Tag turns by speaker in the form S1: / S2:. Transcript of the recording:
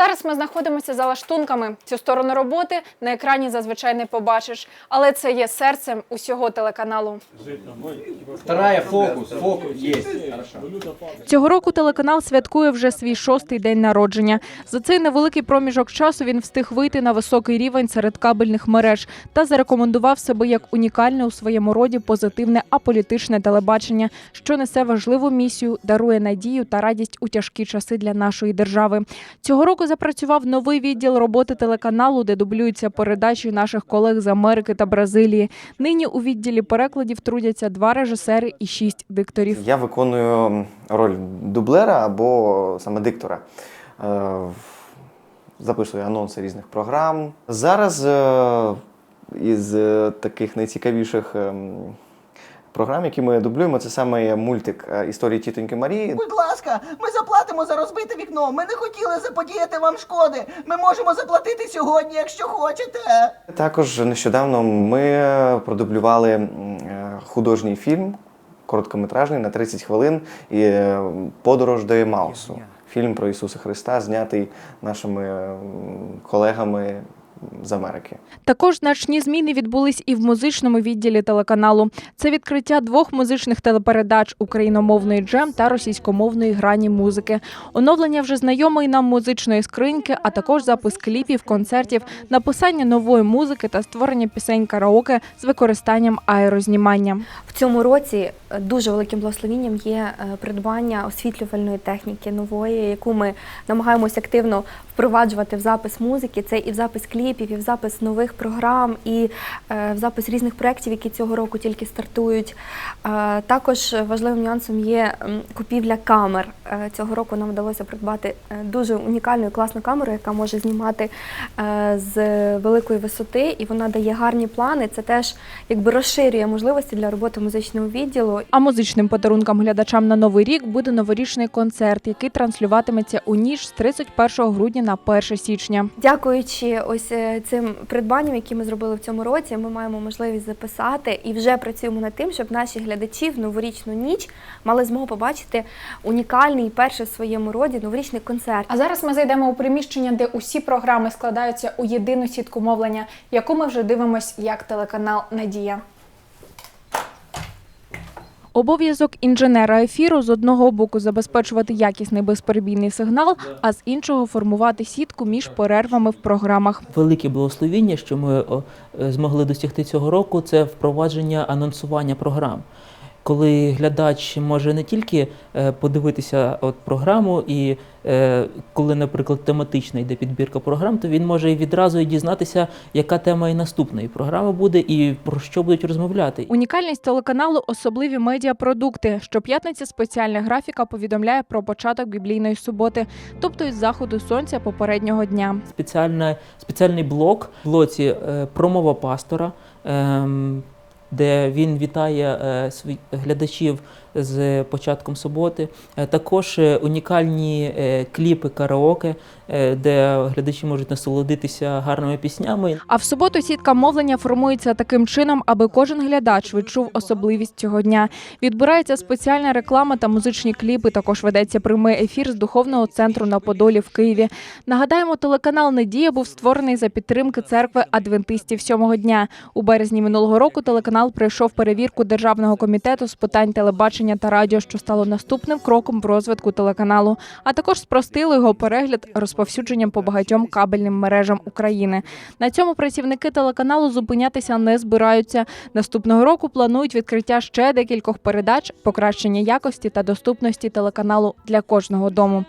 S1: Зараз ми знаходимося за лаштунками. Цю сторону роботи на екрані зазвичай не побачиш, але це є серцем усього телеканалу.
S2: Вторая фокус, фокус. Хорошо.
S1: Цього року телеканал святкує вже свій шостий день народження. За цей невеликий проміжок часу він встиг вийти на високий рівень серед кабельних мереж та зарекомендував себе як унікальне у своєму роді позитивне аполітичне телебачення, що несе важливу місію, дарує надію та радість у тяжкі часи для нашої держави. Цього року запрацював новий відділ роботи телеканалу, де дублюються передачі наших колег з Америки та Бразилії. Нині у відділі перекладів трудяться два режисери і шість дикторів.
S3: Я виконую роль дублера або саме диктора. Е, Записую анонси різних програм. Зараз е, із е, таких найцікавіших ем, програм, які ми дублюємо, це саме мультик е, історії тітоньки Марії.
S4: Будь ласка, ми заплатимо за розбите вікно. Ми не хотіли заподіяти вам шкоди. Ми можемо заплатити сьогодні, якщо хочете.
S3: Також нещодавно ми продублювали е, художній фільм, короткометражний на 30 хвилин і е, Подорож до Емаусу. Фільм про Ісуса Христа, знятий нашими колегами з Америки.
S1: Також значні зміни відбулись і в музичному відділі телеканалу. Це відкриття двох музичних телепередач україномовної джем та російськомовної грані музики, оновлення вже знайомої нам музичної скриньки, а також запис кліпів, концертів, написання нової музики та створення пісень караоке з використанням аерознімання.
S5: В цьому році дуже великим благословенням є е, придбання освітлювальної техніки нової, яку ми намагаємося активно впроваджувати в запис музики. Це і в запис кліпів, і в запис нових програм, і е, в запис різних проєктів, які цього року тільки стартують. Е, Також важливим нюансом є купівля камер. Е, Цього року нам вдалося придбати дуже унікальну і класну камеру, яка може знімати з великої висоти, і вона дає гарні плани. Це теж якби розширює можливості для роботи музичного відділу.
S1: А музичним подарунком глядачам на новий рік буде новорічний концерт, який транслюватиметься у ніж з 31 грудня на 1 січня.
S5: Дякуючи ось цим придбанням, які ми зробили в цьому році, ми маємо можливість записати і вже працюємо над тим, щоб наші глядачі в новорічну ніч мали змогу побачити унікальний перший в своєму роді новорічний концерт.
S1: А зараз ми зайдемо у приміщення, де усі програми складаються у єдину сітку мовлення, яку ми вже дивимось як телеканал Надія. Обов'язок інженера ефіру з одного боку забезпечувати якісний безперебійний сигнал, а з іншого формувати сітку між перервами в програмах.
S6: Велике благословіння, що ми е, змогли досягти цього року, це впровадження анонсування програм. Коли глядач може не тільки е, подивитися от програму, і е, коли, наприклад, тематична йде підбірка програм, то він може і відразу і дізнатися, яка тема і наступної програми буде, і про що будуть розмовляти.
S1: Унікальність телеканалу особливі медіапродукти. Щоп'ятниці спеціальна графіка повідомляє про початок біблійної суботи, тобто із заходу сонця попереднього дня.
S6: спеціальна, спеціальний блок в блоці е, промова пастора, ем, де він вітає е, глядачів з початком суботи. Е, також е, унікальні е, кліпи караоке, де глядачі можуть насолодитися гарними піснями.
S1: А в суботу сітка мовлення формується таким чином, аби кожен глядач відчув особливість цього дня. Відбирається спеціальна реклама та музичні кліпи. Також ведеться прямий ефір з духовного центру на Подолі в Києві. Нагадаємо, телеканал Надія був створений за підтримки церкви адвентистів сьомого дня. У березні минулого року телеканал пройшов перевірку державного комітету з питань телебачення та радіо, що стало наступним кроком в розвитку телеканалу. А також спростили його перегляд розповсюдженням по багатьом кабельним мережам України. На цьому працівники телеканалу зупинятися не збираються. Наступного року планують відкриття ще декількох передач, покращення якості та доступності телеканалу для кожного дому.